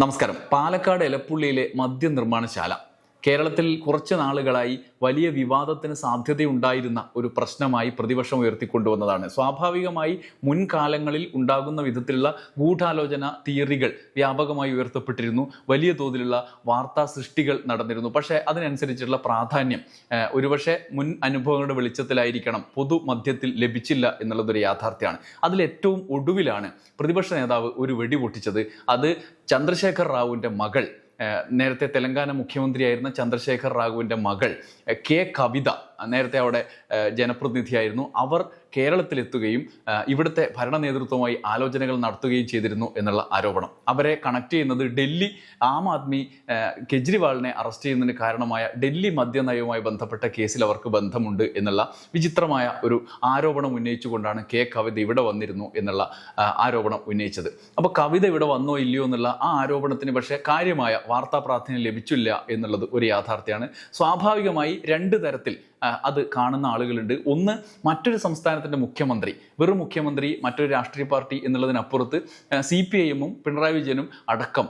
നമസ്കാരം. പാലക്കാട് എലപ്പുള്ളിയിലെ മദ്യനിർമ്മാണശാല. കേരളത്തിൽ കുറച്ച് നാളുകളായി വലിയ വിവാദത്തിന് സാധ്യതയുണ്ടായിരുന്ന ഒരു പ്രശ്നമായി പ്രതിപക്ഷം ഉയർത്തിക്കൊണ്ടുവന്നതാണ്. സ്വാഭാവികമായി മുൻകാലങ്ങളിൽ ഉണ്ടാകുന്ന വിധത്തിലുള്ള ഗൂഢാലോചന തിയറികൾ വ്യാപകമായി ഉയർത്തപ്പെട്ടിരുന്നു. വലിയ തോതിലുള്ള വാർത്താ സൃഷ്ടികൾ നടന്നിരുന്നു. പക്ഷേ അതിനനുസരിച്ചുള്ള പ്രാധാന്യം ഒരുപക്ഷെ മുൻ അനുഭവങ്ങളുടെ വെളിച്ചത്തിലായിരിക്കണം പൊതുമധ്യത്തിൽ ലഭിച്ചില്ല എന്നുള്ളതൊരു യാഥാർത്ഥ്യമാണ്. അതിലേറ്റവും ഒടുവിലാണ് പ്രതിപക്ഷ നേതാവ് ഒരു വെടി പൊട്ടിച്ചത്. അത് ചന്ദ്രശേഖർ റാവുവിന്റെ മകൾ നേരത്തെ തെലങ്കാന മുഖ്യമന്ത്രിയായിരുന്ന ചന്ദ്രശേഖർ റാവുവിന്റെ മകൾ കെ കവിത. നേരത്തെ അവിടെ ജനപ്രതിനിധിയായിരുന്നു. അവർ കേരളത്തിലെത്തുകയും ഇവിടുത്തെ ഭരണ നേതൃത്വവുമായി ആലോചനകൾ നടത്തുകയും ചെയ്തിരുന്നു എന്നുള്ള ആരോപണം. അവരെ കണക്ട് ചെയ്യുന്നത് ഡൽഹി ആം ആദ്മി കെജ്രിവാളിനെ അറസ്റ്റ് ചെയ്യുന്നതിന് കാരണമായ ഡൽഹി മദ്യനയവുമായി ബന്ധപ്പെട്ട കേസിൽ അവർക്ക് ബന്ധമുണ്ട് എന്നുള്ള വിചിത്രമായ ഒരു ആരോപണം ഉന്നയിച്ചുകൊണ്ടാണ് കെ. കവിത ഇവിടെ വന്നിരുന്നു എന്നുള്ള ആരോപണം ഉന്നയിച്ചത്. അപ്പോൾ കവിത ഇവിടെ വന്നോ ഇല്ലയോ എന്നുള്ള ആ ആരോപണത്തിന് പക്ഷേ കാര്യമായ വാർത്താ പ്രാധാന്യം ലഭിച്ചില്ല എന്നുള്ളത് ഒരു യാഥാർത്ഥ്യമാണ്. സ്വാഭാവികമായി രണ്ട് തരത്തിൽ അത് കാണുന്ന ആളുകളുണ്ട്. ഒന്ന് മറ്റൊരു സംസ്ഥാനത്തിന്റെ മുഖ്യമന്ത്രി. വെറും മുഖ്യമന്ത്രി മറ്റൊരു രാഷ്ട്രീയ പാർട്ടി എന്നുള്ളതിനപ്പുറത്ത് സി പി ഐ എമ്മും പിണറായി വിജയനും അടക്കം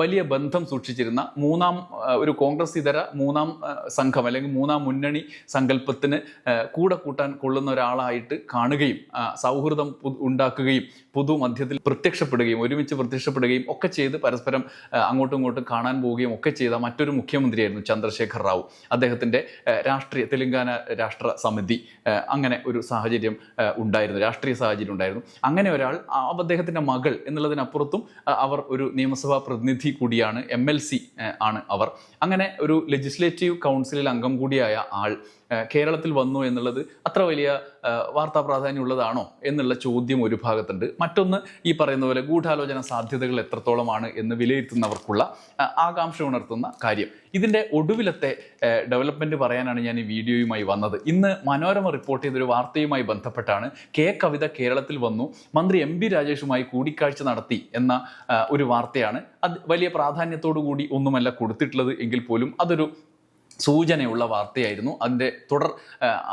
വലിയ ബന്ധം സൂക്ഷിച്ചിരുന്ന മൂന്നാം ഒരു കോൺഗ്രസ് ഇതര മൂന്നാം സംഘം അല്ലെങ്കിൽ മൂന്നാം മുന്നണി സങ്കല്പത്തിന് കൂടെ കൂട്ടാൻ കൊള്ളുന്ന ഒരാളായിട്ട് കാണുകയും സൗഹൃദം ഉണ്ടാക്കുകയും പൊതുമധ്യത്തിൽ പ്രത്യക്ഷപ്പെടുകയും ഒരുമിച്ച് പ്രത്യക്ഷപ്പെടുകയും ഒക്കെ ചെയ്ത് പരസ്പരം അങ്ങോട്ടും ഇങ്ങോട്ടും കാണാൻ പോവുകയും ഒക്കെ ചെയ്ത മറ്റൊരു മുഖ്യമന്ത്രിയായിരുന്നു ചന്ദ്രശേഖർ റാവു. അദ്ദേഹത്തിന്റെ രാഷ്ട്രീയ തെലങ്കാന രാഷ്ട്ര സമിതി അങ്ങനെ ഒരു സാഹചര്യം ഉണ്ടായിരുന്നു രാഷ്ട്രീയ സാഹചര്യം ഉണ്ടായിരുന്നു. അങ്ങനെ ഒരാൾ അദ്ദേഹത്തിന്റെ മകൾ എന്നുള്ളതിനപ്പുറത്തും അവർ ഒരു നിയമസഭാ പ്രതിനിധി കൂടിയാണ് എം എൽ സി ആണ് അവർ. അങ്ങനെ ഒരു ലെജിസ്ലേറ്റീവ് കൗൺസിലിൽ അംഗം കൂടിയായ ആൾ കേരളത്തിൽ വന്നു എന്നുള്ളത് അത്ര വലിയ വാർത്താ പ്രാധാന്യമുള്ളതാണോ എന്നുള്ള ചോദ്യം ഒരു ഭാഗത്തുണ്ട്. മറ്റൊന്ന് ഈ പറയുന്ന പോലെ ഗൂഢാലോചന സാധ്യതകൾ എത്രത്തോളമാണ് എന്ന് വിലയിരുത്തുന്നവർക്കുള്ള ആകാംക്ഷ ഉണർത്തുന്ന കാര്യം. ഇതിന്റെ ഒടുവിലത്തെ ഡെവലപ്മെന്റ് പറയാനാണ് ഞാൻ ഈ വീഡിയോയുമായി വന്നത്. ഇന്ന് മനോരമ റിപ്പോർട്ട് ചെയ്തൊരു വാർത്തയുമായി ബന്ധപ്പെട്ടാണ് കെ കവിത കേരളത്തിൽ വന്നു. മന്ത്രി എം ബി രാജേഷുമായി കൂടിക്കാഴ്ച നടത്തി എന്ന ഒരു വാർത്തയാണ്. അത് വലിയ പ്രാധാന്യത്തോടു കൂടി ഒന്നുമല്ല കൊടുത്തിട്ടുള്ളത് എങ്കിൽ പോലും അതൊരു സൂചനയുള്ള വാർത്തയായിരുന്നു. അതിന്റെ തുടർ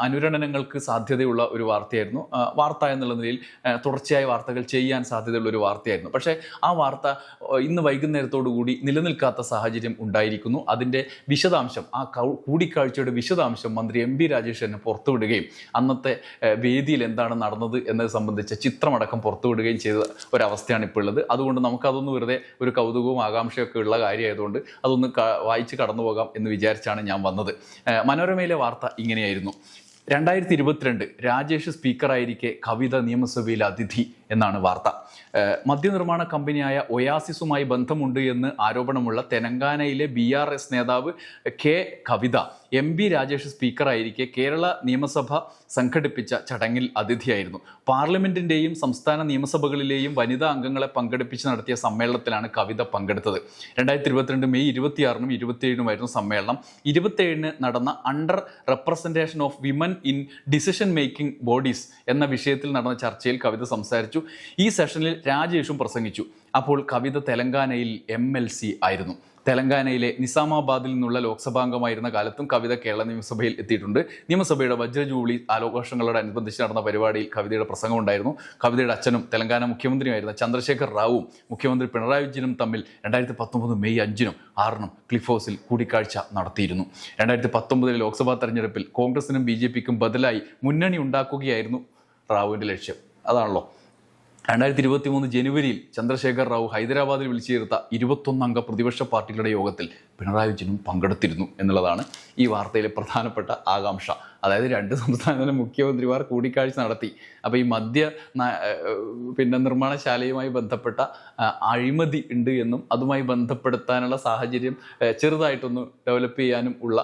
അനുരണനങ്ങൾക്ക് സാധ്യതയുള്ള ഒരു വാർത്തയായിരുന്നു. വാർത്ത എന്നുള്ള നിലയിൽ തുടർച്ചയായ വാർത്തകൾ ചെയ്യാൻ സാധ്യതയുള്ള ഒരു വാർത്തയായിരുന്നു. പക്ഷേ ആ വാർത്ത ഇന്ന് വൈകുന്നേരത്തോടുകൂടി നിലനിൽക്കാത്ത സാഹചര്യം ഉണ്ടായിരിക്കുന്നു. അതിന്റെ വിശദാംശം ആ കൂടിക്കാഴ്ചയുടെ വിശദാംശം മന്ത്രി എം പി രാജേഷ് തന്നെ പുറത്തുവിടുകയും അന്നത്തെ വേദിയിൽ എന്താണ് നടന്നത് എന്നത് സംബന്ധിച്ച ചിത്രമടക്കം പുറത്തുവിടുകയും ചെയ്ത ഒരവസ്ഥയാണ് ഇപ്പോൾ ഉള്ളത്. അതുകൊണ്ട് നമുക്കതൊന്ന് വെറുതെ ഒരു കൗതുകവും ആകാംക്ഷയൊക്കെ ഉള്ള കാര്യമായതുകൊണ്ട് അതൊന്ന് വായിച്ച് കടന്നു പോകാം എന്ന് വിചാരിച്ചാണ് ഞാൻ വന്നത്. മനോരമയിലെ വാർത്ത ഇങ്ങനെയായിരുന്നു. രണ്ടായിരത്തി ഇരുപത്തിരണ്ട് രാജേഷ് സ്പീക്കറായിരിക്കെ കവിത നിയമസഭയിൽ അതിഥി എന്നാണ് വാർത്ത. മദ്യനിർമ്മാണ കമ്പനിയായ ഒയാസിസുമായി ബന്ധമുണ്ട് എന്ന് ആരോപണമുള്ള തെലങ്കാനയിലെ ബി ആർ എസ് നേതാവ് K Kavitha M B Rajesh സ്പീക്കറായിരിക്കെ Kerala നിയമസഭ സംഘടിപ്പിച്ച ചടങ്ങിൽ അതിഥിയായിരുന്നു. പാർലമെന്റിന്റെയും സംസ്ഥാന നിയമസഭകളിലെയും വനിതാ അംഗങ്ങളെ പങ്കെടുപ്പിച്ച് നടത്തിയ സമ്മേളനത്തിലാണ് കവിത പങ്കെടുത്തത്. രണ്ടായിരത്തി ഇരുപത്തിരണ്ട് മെയ് ഇരുപത്തിയാറിനും ഇരുപത്തിയേഴിനുമായിരുന്നു സമ്മേളനം. ഇരുപത്തിയേഴിന് നടന്ന under representation of women in decision making bodies എന്ന വിഷയത്തിൽ നടന്ന ചർച്ചയിൽ കവിത സംസാരിച്ചു. ഈ സെഷനിൽ രാജേഷും പ്രസംഗിച്ചു. അപ്പോൾ കവിത തെലങ്കാനയിൽ എം എൽ സി ആയിരുന്നു. തെലങ്കാനയിലെ നിസാമാബാദിൽ നിന്നുള്ള ലോക്സഭാംഗമായിരുന്ന കാലത്തും കവിത കേരള നിയമസഭയിൽ എത്തിയിട്ടുണ്ട്. നിയമസഭയുടെ വജ്രജൂബിളി ആഘോഷങ്ങളോടനുബന്ധിച്ച് നടന്ന പരിപാടിയിൽ കവിതയുടെ പ്രസംഗം ഉണ്ടായിരുന്നു. കവിതയുടെ അച്ഛനും തെലങ്കാന മുഖ്യമന്ത്രിയുമായിരുന്ന ചന്ദ്രശേഖർ റാവുവും മുഖ്യമന്ത്രി പിണറായി വിജയനും തമ്മിൽ രണ്ടായിരത്തി പത്തൊമ്പത് മെയ് അഞ്ചിനും ആറിനും ക്ലിഫ് ഹൗസിൽ കൂടിക്കാഴ്ച നടത്തിയിരുന്നു. രണ്ടായിരത്തി പത്തൊമ്പതിലെ ലോക്സഭാ തെരഞ്ഞെടുപ്പിൽ കോൺഗ്രസിനും ബി ജെ പിക്കും ബദലായി മുന്നണി ഉണ്ടാക്കുകയായിരുന്നു റാവുവിന്റെ ലക്ഷ്യം. അതാണല്ലോ. രണ്ടായിരത്തി ഇരുപത്തി മൂന്ന് ജനുവരിയിൽ ചന്ദ്രശേഖർ റാവു ഹൈദരാബാദിൽ വിളിച്ചു ചേർത്ത ഇരുപത്തൊന്നംഗ പ്രതിപക്ഷ പാർട്ടികളുടെ യോഗത്തിൽ പിണറായി വിജയനും പങ്കെടുത്തിരുന്നു എന്നുള്ളതാണ് ഈ വാർത്തയിലെ പ്രധാനപ്പെട്ട ആകാംക്ഷ. അതായത് രണ്ട് സംസ്ഥാനങ്ങളിലെ മുഖ്യമന്ത്രിമാർ കൂടിക്കാഴ്ച നടത്തി. അപ്പോൾ ഈ മദ്യ പിന്നെ നിർമ്മാണശാലയുമായി ബന്ധപ്പെട്ട അഴിമതി ഉണ്ട് എന്നും അതുമായി ബന്ധപ്പെടുത്താനുള്ള സാഹചര്യം ചെറുതായിട്ടൊന്ന് ഡെവലപ്പ് ചെയ്യാനും ഉള്ള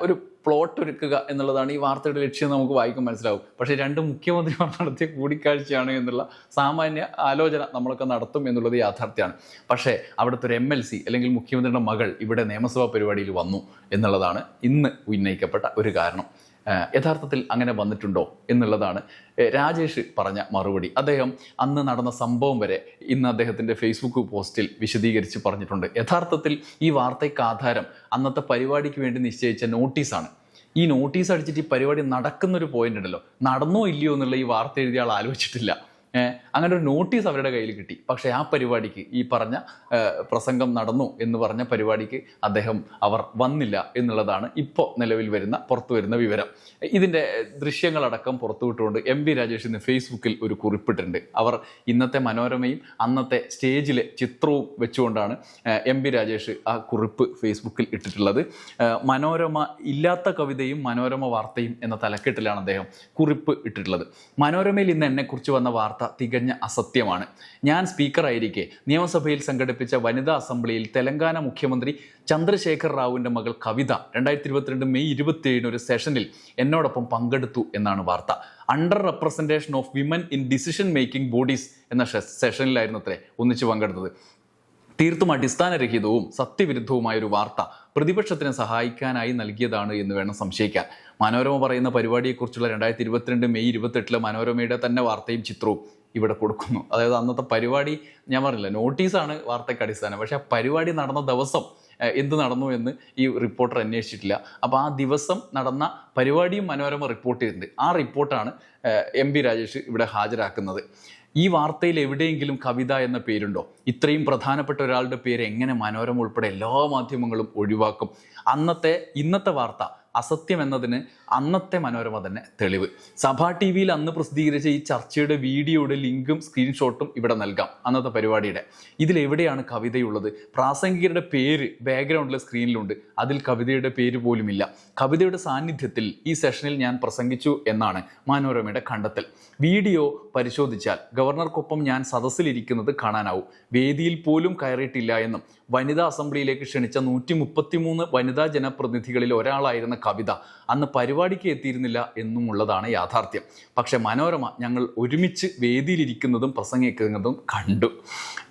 ഒരു പ്ലോട്ട് ഒരുക്കുക എന്നുള്ളതാണ് ഈ വാർത്തയുടെ ലക്ഷ്യം നമുക്ക് വായിക്കും മനസ്സിലാവും. പക്ഷേ രണ്ട് മുഖ്യമന്ത്രിമാർ നടത്തിയ കൂടിക്കാഴ്ചയാണ് എന്നുള്ള സാമാന്യ ആലോചന നമ്മളൊക്കെ നടത്തും എന്നുള്ളത് യാഥാർത്ഥ്യമാണ്. പക്ഷേ അവിടുത്തെ ഒരു എം എൽ സി അല്ലെങ്കിൽ മുഖ്യമന്ത്രിയുടെ മകൾ ഇവിടെ നിയമസഭാ പരിപാടിയിൽ വന്നു എന്നുള്ളതാണ് ഇന്ന് ഉന്നയിക്കപ്പെട്ട ഒരു കാരണം. യഥാർത്ഥത്തിൽ അങ്ങനെ വന്നിട്ടുണ്ടോ എന്നുള്ളതാണ് രാജേഷ് പറഞ്ഞ മറുപടി. അദ്ദേഹം അന്ന് നടന്ന സംഭവം വരെ ഇന്ന് അദ്ദേഹത്തിന്റെ ഫേസ്ബുക്ക് പോസ്റ്റിൽ വിശദീകരിച്ച് പറഞ്ഞിട്ടുണ്ട്. യഥാർത്ഥത്തിൽ ഈ വാർത്തയ്ക്ക് ആധാരം അന്നത്തെ പരിപാടിക്ക് വേണ്ടി നിശ്ചയിച്ച നോട്ടീസാണ്. ഈ നോട്ടീസ് അടിച്ചിട്ട് ഈ പരിപാടി നടക്കുന്നൊരു പോയിന്റ് ഉണ്ടല്ലോ. നടന്നോ ഇല്ലയോ എന്നുള്ള ഈ വാർത്ത എഴുതിയ ആൾ ആലോചിച്ചിട്ടില്ല. അങ്ങനെ ഒരു നോട്ടീസ് അവരുടെ കയ്യിൽ കിട്ടി. പക്ഷേ ആ പരിപാടിക്ക് ഈ പറഞ്ഞ പ്രസംഗം നടന്നു എന്ന് പറഞ്ഞ പരിപാടിക്ക് അദ്ദേഹം അവർ വന്നില്ല എന്നുള്ളതാണ് ഇപ്പോൾ നിലവിൽ വരുന്ന പുറത്തു വരുന്ന വിവരം. ഇതിന്റെ ദൃശ്യങ്ങളടക്കം പുറത്തുവിട്ടുകൊണ്ട് എം വി രാജേഷ് ഇന്ന് ഫേസ്ബുക്കിൽ ഒരു കുറിപ്പിട്ടുണ്ട് അവർ ഇന്നത്തെ മനോരമയും അന്നത്തെ സ്റ്റേജിലെ ചിത്രവും വെച്ചുകൊണ്ടാണ് എം വി രാജേഷ് ആ കുറിപ്പ് ഫേസ്ബുക്കിൽ ഇട്ടിട്ടുള്ളത്. മനോരമ ഇല്ലാത്ത കവിതയും മനോരമ വാർത്തയും എന്ന തലക്കെട്ടിലാണ് അദ്ദേഹം കുറിപ്പ് ഇട്ടിട്ടുള്ളത്. മനോരമയിൽ ഇന്ന് എന്നെക്കുറിച്ച് വന്ന വാർത്ത തികഞ്ഞ അസത്യമാണ്. ഞാൻ സ്പീക്കറായിരിക്കെ നിയമസഭയിൽ സംഘടിപ്പിച്ച വനിതാ അസംബ്ലിയിൽ തെലങ്കാന മുഖ്യമന്ത്രി ചന്ദ്രശേഖർ റാവുവിന്റെ മകൾ കവിത രണ്ടായിരത്തി ഇരുപത്തിരണ്ട് മെയ് ഇരുപത്തിയേഴിന് ഒരു സെഷനിൽ എന്നോടൊപ്പം പങ്കെടുത്തു എന്നാണ് വാർത്ത. Under representation of women in decision making bodies എന്ന സെഷനിലായിരുന്നു അത്രേ ഒന്നിച്ച് പങ്കെടുത്തത്. തീർത്തും അടിസ്ഥാനരഹിതവും സത്യവിരുദ്ധവുമായ ഒരു വാർത്ത പ്രതിപക്ഷത്തിന് സഹായിക്കാനായി നൽകിയതാണ് എന്ന് വേണം സംശയിക്കാൻ. മനോരമ പറയുന്ന പരിപാടിയെക്കുറിച്ചുള്ള രണ്ടായിരത്തി ഇരുപത്തിരണ്ട് മെയ് ഇരുപത്തെട്ടിലെ മനോരമയുടെ തന്നെ വാർത്തയും ചിത്രവും ഇവിടെ കൊടുക്കുന്നു. അതായത് അന്നത്തെ പരിപാടി ഞാൻ പറഞ്ഞില്ല നോട്ടീസാണ് വാർത്തയ്ക്ക് അടിസ്ഥാനം. പക്ഷെ ആ പരിപാടി നടന്ന ദിവസം എന്ത് നടന്നു എന്ന് ഈ റിപ്പോർട്ടർ അന്വേഷിച്ചിട്ടില്ല. അപ്പോൾ ആ ദിവസം നടന്ന പരിപാടിയും മനോരമ റിപ്പോർട്ട് ചെയ്തിട്ടുണ്ട്. ആ റിപ്പോർട്ടാണ് എം രാജേഷ് ഇവിടെ ഹാജരാക്കുന്നത്. ഈ വാർത്തയിൽ എവിടെയെങ്കിലും കവിത എന്ന പേരുണ്ടോ? ഇത്രയും പ്രധാനപ്പെട്ട ഒരാളുടെ പേര് എങ്ങനെ മനോരമ ഉൾപ്പെടെ എല്ലാ മാധ്യമങ്ങളും ഒഴിവാക്കും? അന്നത്തെ ഇന്നത്തെ വാർത്ത അസത്യം എന്നതിന് അന്നത്തെ മനോരമ തന്നെ തെളിവ്. സഭാ ടി വിയിൽ അന്ന് പ്രസിദ്ധീകരിച്ച ഈ ചർച്ചയുടെ വീഡിയോയുടെ ലിങ്കും സ്ക്രീൻഷോട്ടും ഇവിടെ നൽകാം. അന്നത്തെ പരിപാടിയുടെ. ഇതിലെവിടെയാണ് കവിതയുള്ളത്? പ്രാസംഗികരുടെ പേര് ബാക്ക്ഗ്രൗണ്ടിലെ സ്ക്രീനിലുണ്ട് അതിൽ കവിതയുടെ പേര് പോലുമില്ല. കവിതയുടെ സാന്നിധ്യത്തിൽ ഈ സെഷനിൽ ഞാൻ പ്രസംഗിച്ചു എന്നാണ് മനോരമയുടെ കണ്ടെത്തൽ. വീഡിയോ പരിശോധിച്ചാൽ ഗവർണർക്കൊപ്പം ഞാൻ സദസ്സിലിരിക്കുന്നത് കാണാനാവും. വേദിയിൽ പോലും കയറിയിട്ടില്ല എന്നും വനിതാ അസംബ്ലിയിലേക്ക് ക്ഷണിച്ച നൂറ്റി മുപ്പത്തിമൂന്ന് വനിതാ ജനപ്രതിനിധികളിൽ ഒരാളായിരുന്ന കവിത അന്ന് പരിപാടിക്ക് എത്തിയിരുന്നില്ല എന്നുമുള്ളതാണ് യാഥാർത്ഥ്യം. പക്ഷെ മനോരമ ഞങ്ങൾ ഒരുമിച്ച് വേദിയിലിരിക്കുന്നതും പ്രസംഗിക്കുന്നതും കണ്ടു.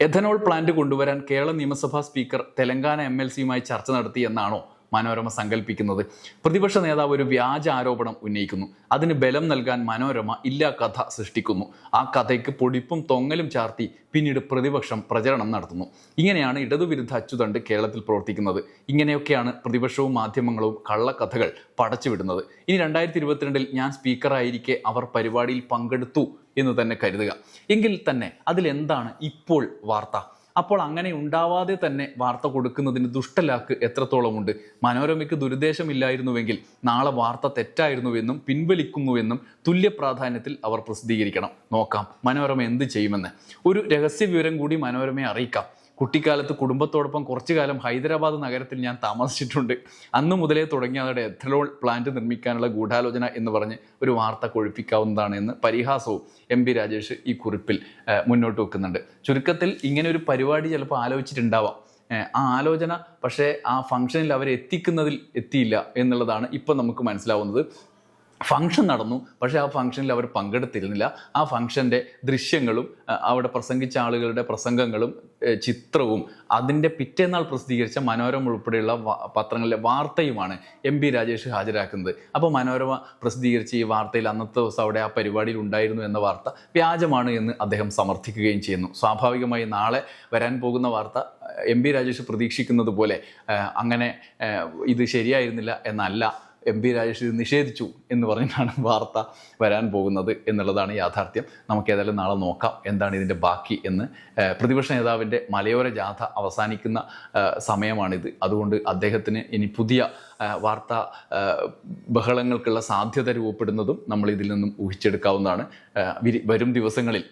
എഥനോൾ പ്ലാന്റ് കൊണ്ടുവരാൻ കേരള നിയമസഭാ സ്പീക്കർ തെലങ്കാന എം എൽ സിയുമായി ചർച്ച നടത്തി എന്നാണോ മനോരമ സങ്കല്പിക്കുന്നത് പ്രതിപക്ഷ നേതാവ് ഒരു വ്യാജ ആരോപണം ഉന്നയിക്കുന്നു. അതിന് ബലം നൽകാൻ മനോരമ ഇല്ലാ കഥ സൃഷ്ടിക്കുന്നു. ആ കഥയ്ക്ക് പൊടിപ്പും തൊങ്ങലും ചാർത്തി പിന്നീട് പ്രതിപക്ഷം പ്രചരണം നടത്തുന്നു. ഇങ്ങനെയാണ് ഇടതുവിരുദ്ധ അച്ചുതണ്ട് കേരളത്തിൽ പ്രവർത്തിക്കുന്നത്. ഇങ്ങനെയൊക്കെയാണ് പ്രതിപക്ഷവും മാധ്യമങ്ങളും കള്ളക്കഥകൾ പടച്ചുവിടുന്നത്. ഇനി രണ്ടായിരത്തി ഇരുപത്തിരണ്ടിൽ ഞാൻ സ്പീക്കറായിരിക്കെ അവർ പരിപാടിയിൽ പങ്കെടുത്തു എന്ന് തന്നെ കരുതുക. എങ്കിൽ തന്നെ അതിലെന്താണ് ഇപ്പോൾ വാർത്ത? അപ്പോൾ അങ്ങനെ ഉണ്ടാവാതെ തന്നെ വാർത്ത കൊടുക്കുന്നതിന് ദുഷ്ടലാക്ക് എത്രത്തോളമുണ്ട്? മനോരമയ്ക്ക് ദുരുദ്ദേശമില്ലായിരുന്നുവെങ്കിൽ നാളെ വാർത്ത തെറ്റായിരുന്നുവെന്നും പിൻവലിക്കുന്നുവെന്നും തുല്യ പ്രാധാന്യത്തിൽ അവർ പ്രസിദ്ധീകരിക്കണം. നോക്കാം മനോരമ എന്ത് ചെയ്യുമെന്ന്. ഒരു രഹസ്യ വിവരം കൂടി മനോരമയെ അറിയിക്കാം. കുട്ടിക്കാലത്ത് കുടുംബത്തോടൊപ്പം കുറച്ചു കാലം ഹൈദരാബാദ് നഗരത്തിൽ ഞാൻ താമസിച്ചിട്ടുണ്ട്. അന്ന് മുതലേ തുടങ്ങിയ അവരുടെ എഥനോൾ പ്ലാന്റ് നിർമ്മിക്കാനുള്ള ഗൂഢാലോചന എന്ന് പറഞ്ഞ് ഒരു വാർത്ത കൊഴിപ്പിക്കാവുന്നതാണ് എന്ന് പരിഹാസവും എം പി രാജേഷ് ഈ കുറിപ്പിൽ മുന്നോട്ട് വെക്കുന്നുണ്ട്. ചുരുക്കത്തിൽ ഇങ്ങനെ ഒരു പരിപാടി ചിലപ്പോൾ ആലോചിച്ചിട്ടുണ്ടാവാം. ആ ആലോചന പക്ഷേ ആ ഫംഗ്ഷനിൽ അവരെ എത്തിക്കുന്നതിൽ എത്തിയില്ല എന്നുള്ളതാണ് ഇപ്പം നമുക്ക് മനസ്സിലാവുന്നത്. ഫംഗ്ഷൻ നടന്നു. പക്ഷേ ആ ഫംഗ്ഷനിൽ അവർ പങ്കെടുത്തിരുന്നില്ല. ആ ഫംഗ്ഷന്റെ ദൃശ്യങ്ങളും അവിടെ പ്രസംഗിച്ച ആളുകളുടെ പ്രസംഗങ്ങളും ചിത്രവും അതിന്റെ പിറ്റേന്നാൾ പ്രസിദ്ധീകരിച്ച മനോരമ ഉൾപ്പെടെയുള്ള പത്രങ്ങളിലെ വാർത്തയുമാണ് എം പി രാജേഷ് ഹാജരാക്കുന്നത്. അപ്പോൾ മനോരമ പ്രസിദ്ധീകരിച്ച ഈ വാർത്തയിൽ അന്നത്തെ ദിവസം അവിടെ ആ പരിപാടിയിൽ ഉണ്ടായിരുന്നു എന്ന വാർത്ത വ്യാജമാണ് എന്ന് അദ്ദേഹം സമർത്ഥിക്കുകയും ചെയ്യുന്നു. സ്വാഭാവികമായി നാളെ വരാൻ പോകുന്ന വാർത്ത എം പി രാജേഷ് പ്രതീക്ഷിക്കുന്നത് പോലെ അങ്ങനെ ഇത് ശരിയായിരുന്നില്ല എന്നല്ല എം പി രാജേഷ് ഇത് നിഷേധിച്ചു എന്ന് പറഞ്ഞിട്ടാണ് വാർത്ത വരാൻ പോകുന്നത് എന്നുള്ളതാണ് യാഥാർത്ഥ്യം. നമുക്ക് ഏതായാലും നാളെ നോക്കാം എന്താണ് ഇതിന്റെ ബാക്കി എന്ന്. പ്രതിപക്ഷ നേതാവിന്റെ മലയോര ജാഥ അവസാനിക്കുന്ന സമയമാണിത്. അതുകൊണ്ട് അദ്ദേഹത്തിന് ഇനി പുതിയ വാർത്താ ബഹളങ്ങൾക്കുള്ള സാധ്യത രൂപപ്പെടുന്നതും നമ്മൾ ഇതിൽ നിന്നും ഊഹിച്ചെടുക്കാവുന്നതാണ്. വരും ദിവസങ്ങളിൽ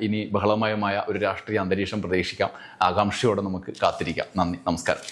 ഇനി ബഹളമയമായ ഒരു രാഷ്ട്രീയ അന്തരീക്ഷം പ്രതീക്ഷിക്കാം. ആകാംക്ഷയോടെ നമുക്ക് കാത്തിരിക്കാം. നന്ദി. നമസ്കാരം.